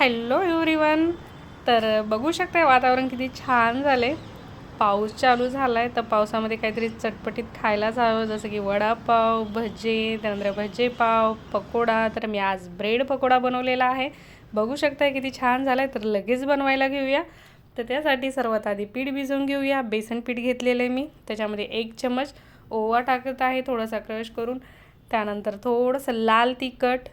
Hello everyone तर बघू शकता वातावरण किती छान झाले पाऊस चालू झाला आहे तर पावसामध्ये काहीतरी चटपटीत खायला जावं जसं की वडापाव भजे त्यानंतर भजे पाव पकोडा. तर मी आज ब्रेड पकोडा बनवलेला आहे. बघू शकता किती छान झाला आहे तर लगेच बनवायला घेऊया. तर त्यासाठी सर्वात आधी पीठ भिजवून घेऊया. बेसन पीठ घेतलेलं आहे मी. त्याच्यामध्ये एक चमच ओवा टाकत आहे थोडासा क्रश करून. त्यानंतर थोडंसं लाल तिखट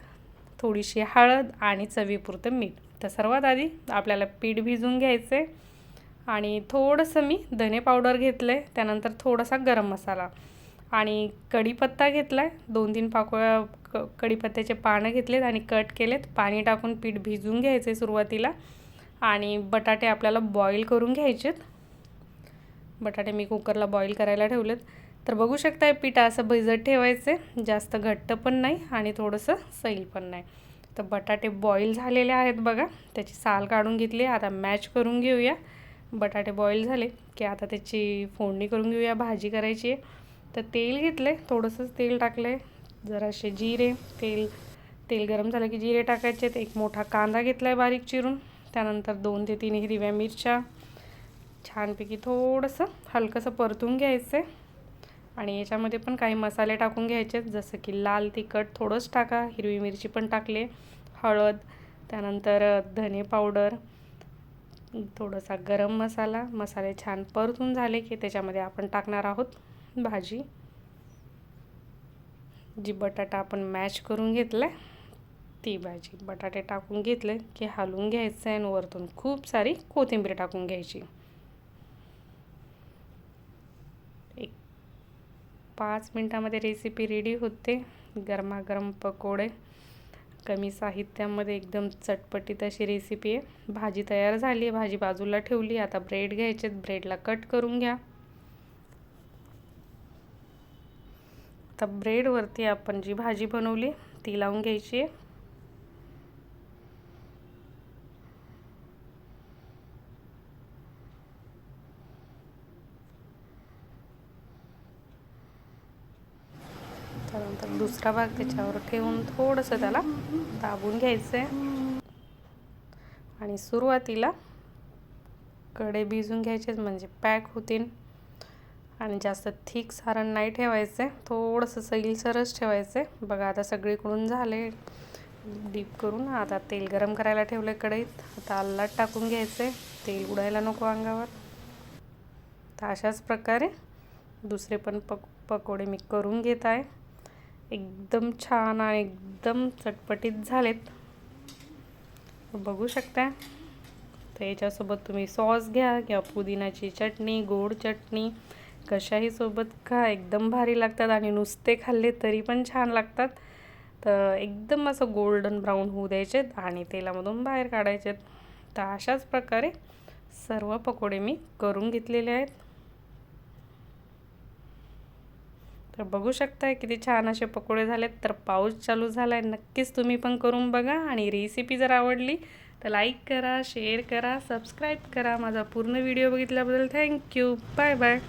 थोडीशी हळद आणि चवीपुरतं मीठ. तर सर्वात आधी आपल्याला पीठ भिजून घ्यायचं आहे आणि थोडंसं मी धने पावडर घेतलं आहे त्यानंतर थोडासा गरम मसाला. आणि कढीपत्ता घेतला आहे दोन तीन पाकोळ्या क कढीपत्त्याचे पानं घेतलेत आणि कट केलेत. पाणी टाकून पीठ भिजून घ्यायचे सुरुवातीला. आणि बटाटे आपल्याला बॉईल करून घ्यायचेत. बटाटे मी कुकरला बॉईल करायला ठेवलेत. तर बघू शकताय पीठ असं भिजत ठेवायचे जास्त घट्ट पण नाही आणि थोडंसं सैल पण नाही. तर बटाटे बॉईल झालेले आहेत बघा. त्याची साल काढून घेतली आता मॅच करून घेऊया. बटाटे बॉईल झाले की आता त्याची फोडणी करून घेऊया. भाजी करायची आहे. तर तेल घेतलं आहे थोडंसंच तेल टाकलं आहे जरासे जिरे तेल तेल गरम झालं की जिरे टाकायचे एक मोठा कांदा घेतला आहे बारीक चिरून. त्यानंतर दोन ते तीन हिरव्या मिरच्या. छानपैकी थोडंसं हलकंसं परतून घ्यायचं आहे आणि याच्यामध्ये पण काही मसाले टाकून घ्यायचे जसं की लाल तिखट थोडंच टाका हिरवी मिरची पण टाकले हळद त्यानंतर धने पावडर थोडासा गरम मसाला मसाले छान परतून झाले की त्याच्यामध्ये आपण टाकणार आहोत भाजी. जी बटाटा आपण मॅच करून घेतला ती भाजी. बटाटे टाकून घेतले की हलवून घ्यायचं आहे आणि वरतून खूप सारी कोथिंबीर टाकून घ्यायची एक पाच मिनटामध्ये रेसिपी रेडी होते. गरमागरम पकोडे कमी साहित्यामध्ये एकदम चटपटीत अशी रेसिपी आहे. भाजी तयार झाली आहे. भाजी बाजूला ठेवली आता ब्रेड घ्यायचे ब्रेडला कट करून घ्या. आता ब्रेडवरती आपण जी भाजी बनवली ती लावून घ्यायची आहे. त्यानंतर दुसरा भाग त्याच्यावर ठेवून थोडंसं त्याला दाबून घ्यायचं आहे आणि सुरुवातीला कडे भिजून घ्यायचेच म्हणजे पॅक होतील. आणि जास्त थिक सारण नाही ठेवायचं आहे थोडंसं सैलसरच ठेवायचं आहे बघा आता सगळीकडून झाले. डीप करून आता तेल गरम करायला ठेवलं आहे कढईत. आता अल्लाट टाकून घ्यायचं आहे तेल उडायला नको अंगावर. तर अशाच प्रकारे दुसरे पण पक पकोडे मी करून घेत आहे. एकदम छान आणि एकदम चटपटीत झालेत. बघू शकता. तर याच्यासोबत तुम्ही सॉस घ्या किंवा पुदिनाची चटणी गोड चटणी कशाही सोबत खा. एकदम भारी लागतात आणि नुसते खाल्ले तरी पण छान लागतात. तर एकदम असं गोल्डन ब्राऊन होऊ द्यायचेत आणि तेलामधून बाहेर काढायचेत. तर अशाच प्रकारे सर्व पकोडे मी करून घेतलेले आहेत. तर बघू शकताय किती छान असे पकोडे झालेत. तर पाऊस चालू झाला आहे नक्कीच तुम्ही पण करून बघा. आणि रेसिपी जर आवडली तर लाईक करा शेअर करा सबस्क्राईब करा. माझा पूर्ण व्हिडिओ बघितल्याबद्दल थँक्यू बाय बाय